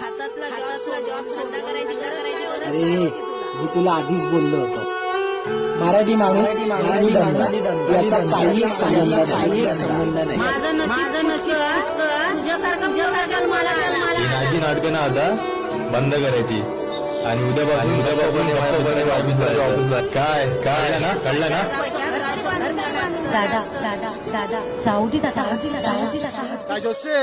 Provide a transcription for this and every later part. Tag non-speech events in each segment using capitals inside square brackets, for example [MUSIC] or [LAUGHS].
हातातला job job धंदा करायची करायची गरज अरे नाही मी तुला आधीच बोललो होतो. मराठी माणूस आणि धंदा. याचा काही एक संबंध काही एक संबंध नाही. माझं नशीब माझं नशीब तुझ्यासारखं तुझ्यासारखं मला मला माझी नाटकं ना आता बंद करायची. आणि उद्यापासून फक्त ऑफिसला ऑफिसला काय? काय? ना? कळलं ना? दादा दादा दादा जाऊ दे दादा. जाऊ दे दादा. काय जोशे?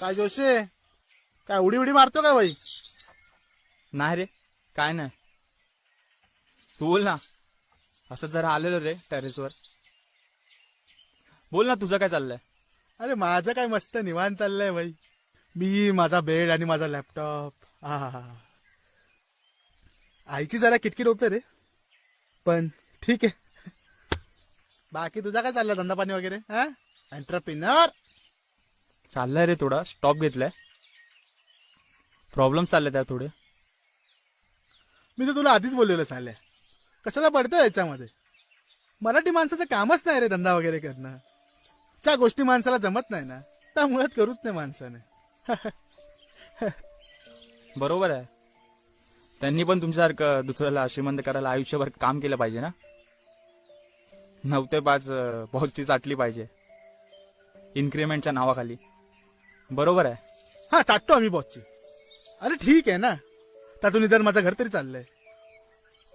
काय जोशे? काय उडी उडी मारतो का बाई? नाही रे काय नाही. तू बोल ना. असं जरा आलेलो रे टेरेसवर बोल ना तुझं काय चाललंय? अरे माझं काय मस्त निवांत चाललंय बाई. मी माझा बेड आणि माझा लॅपटॉप हा हा हा. आईची जरा किटकिट होते रे. पण ठीक आहे. बाकी तुझा काय चाललाय धंदा पाणी वगैरे हा? एंटरप्रिनर चाललंय रे थोडा. स्टॉप घेतलाय. प्रॉब्लेम चालले त्या थोडे. मी तर तुला आधीच बोललेलं चाललंय. कशाला पडतोय याच्यामध्ये? मराठी माणसाचं कामच नाही रे धंदा वगैरे करणं. ज्या गोष्टी माणसाला जमत नाही ना. त्या मुळात करूच नाही माणसाने. [LAUGHS] बरोबर आहे. त्यांनी पण तुमच्यासारखं दुसऱ्याला श्रीमंत करायला आयुष्यभर काम केलं पाहिजे ना? नऊ ते पाच पॉझिटिव्ह चाटली पाहिजे. इन्क्रिमेंटच्या नावाखाली. बरोबर आहे. हा चाटतो आम्ही बॉसची अरे ठीक आहे ना. त्यातून निदान माझं घर तरी चाललंय.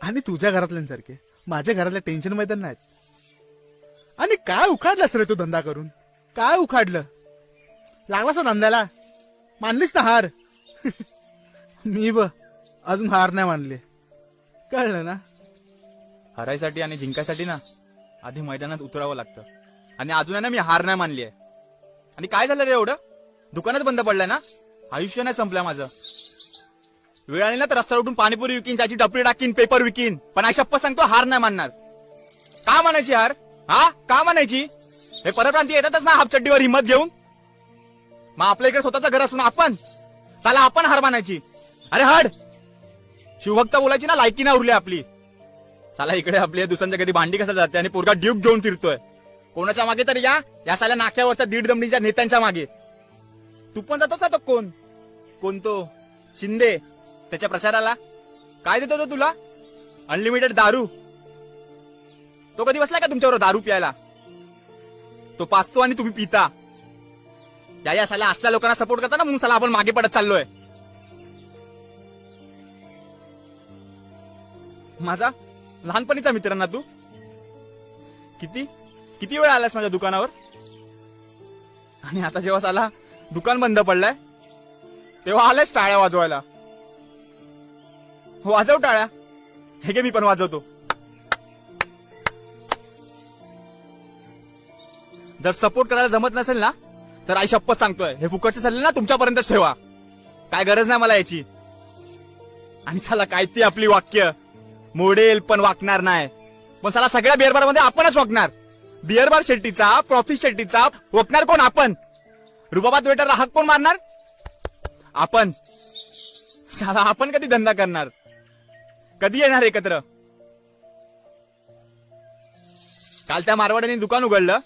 आणि तुझ्या घरातल्यांसारखे. माझ्या घरातल्या टेन्शन मैदान नाहीत. आणि काय उखाडलंस रे तू धंदा करून? काय उखाडलं? लागलास ना धंद्याला? मानलीस ना हार? [LAUGHS] मी ब अजून हार नाही मानले. कळलं ना? हरायसाठी आणि जिंकायसाठी ना आधी मैदानात उतरावं लागतं. आणि अजून आहे ना मी हार नाही मानली आहे. आणि काय झालं रे एवढं? दुकानच बंद पडलंय ना? आयुष्य नाही संपलं माझं. वेळ आली ना तर रस्त्यावर उठून पाणीपुरी विकीन त्याची डपरी टाकीन पेपर विकीन. पण शप्प सांगतो हार नाही मानणार. का म्हणायची हार? हा? का म्हणायची हे परप्रांती येतातच ना हापचड्डीवर हिंमत घेऊन? मग आपल्या इकडे स्वतःचं घर असून आपण? चला आपण हार मानायची. अरे हड! शिवभक्त बोलायची ना लायकी ना उरली आपली. चला इकडे आपली दुसऱ्यांच्या घरी भांडी कसं जाते आणि पोरगा ड्यूक घेऊन फिरतोय. कोणाच्या मागे तर या? या साल्या नाक्यावरच्या दीड दमडीच्या नेत्यांच्या मागे. तू पण जातोस ना तो कोण? कोणतो? शिंदे त्याच्या प्रचाराला काय देतो तो तुला? अनलिमिटेड दारू. तो कधी बसला का तुमच्यावर दारू प्यायला? तो पाचतो आणि तुम्ही पिता. या या साल्या असल्या लोकांना सपोर्ट करता ना म्हणून साला आपण मागे पडत चाललोय. माझा लहानपणीचा मित्र ना तू? किती? किती वेळ आलास माझ्या दुकानावर? आणि आता जेव्हा साला दुकान बंद पडलंय? तेव्हा आलायस टाळ्या वाजवायला. वाजव टाळ्या. हे घे मी पण वाजवतो. जर सपोर्ट करायला जमत नसेल ना तर आई शपथ सांगतोय. हे फुकटचे सल्ले ना तुमच्यापर्यंतच ठेवा. काय गरज नाही मला याची. आणि साला काय ती आपली वाक्य. मोडेल पण वाकणार नाही. पण साला सगळ्या बिअरमध्ये आपणच वाकणार. बिअरबार शेट्टीचा प्रॉफिट शेट्टीचा वाकणार कोण? आपण. रुबाबात वेटरला हाक कोण मारणार? आपण. साला आपण कधी धंदा करणार? कधी येणार एकत्र? काल त्या मारवाड्याने दुकान उघडलं.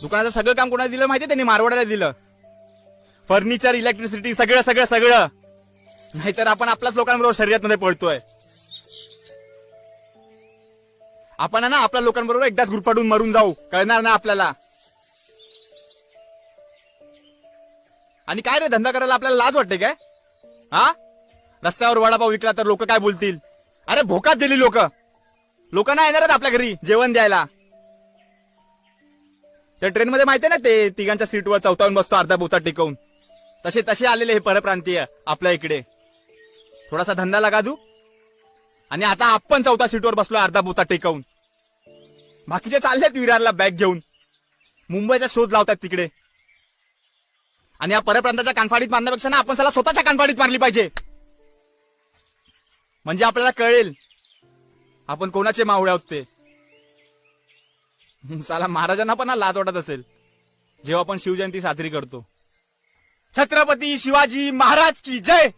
दुकानाचं सगळं काम कोणाला दिलं माहितीये? त्यांनी मारवाड्याला दिलं. फर्निचर इलेक्ट्रिसिटी सगळं सगळं सगळं. नाहीतर आपण आपल्याच लोकांबरोबर शरीरात पडतोय. आपण आहे ना आपल्या लोकांबरोबर एकदाच गुरफाटून मरून जाऊ. कळणार ना आपल्याला? आणि काय रे धंदा करायला आपल्याला लाज वाटते काय? हा? रस्त्यावर वडापाव विकला तर लोक काय बोलतील? अरे भोकात दिली लोक. लोक नाही येणार आहेत आपल्या घरी जेवण द्यायला. त्या ट्रेनमध्ये माहितीये ना ते तिघांच्या सीटवर चौथावून बसतो अर्धा बोचा टिकवून. तसे तसे आलेले हे परप्रांतीय आपल्या इकडे. थोडासा धंदा लगा दू आणि आता आपण चौथा सीटवर बसलो अर्धा बोचा टेकवून. बाकीचे चाललेत विरारला बॅग घेऊन. मुंबईचा शोध लावतात तिकडे. आणि या परप्रांताच्या कानफाडीत मारण्यापेक्षा ना आपण त्याला स्वतःच्या कानफाडीत मारली पाहिजे. म्हणजे आपल्याला कळेल आपण कोणाचे मावळे आहोत ते. साला महाराजांना पण लाज वाटत असेल. जेव्हा आपण शिवजयंती साजरी करतो. छत्रपती शिवाजी महाराज की जय!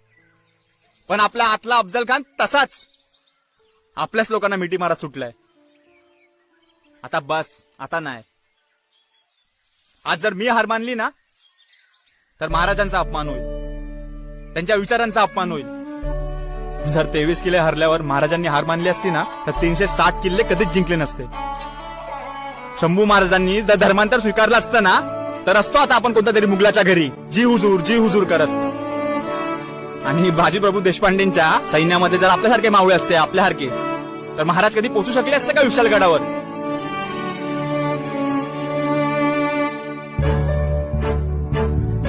पण आपला आतला अफजल खान तसाच. आपल्याच लोकांना मिठी मारा सुटलाय. आता बस आता नाही. आज जर मी हार मानली ना तर महाराजांचा अपमान होईल. त्यांच्या विचारांचा अपमान होईल. जर तेवीस किल्ले हरल्यावर महाराजांनी हार मानली असती ना तर तीनशे साठ किल्ले कधीच जिंकले नसते. शंभू महाराजांनी जर धर्मांतर स्वीकारलं असतं ना तर असतो आता आपण कोणत्या तरी मुघलाच्या घरी. जी हुजूर जी हुजूर करत. आणि बाजीप्रभू देशपांडेंच्या सैन्यामध्ये जर आपल्यासारखे मावळे असते आपल्यासारखे तर महाराज कधी पोचू शकले असते का विशालगडावर?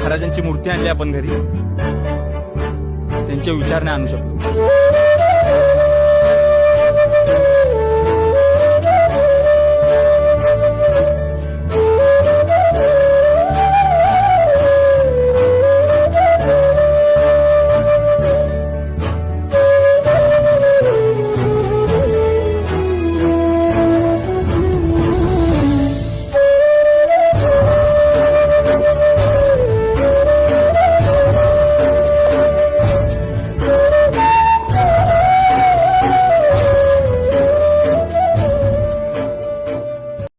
महाराजांची मूर्ती आणली आपण घरी. त्यांचे विचार नाही आणू शकतो.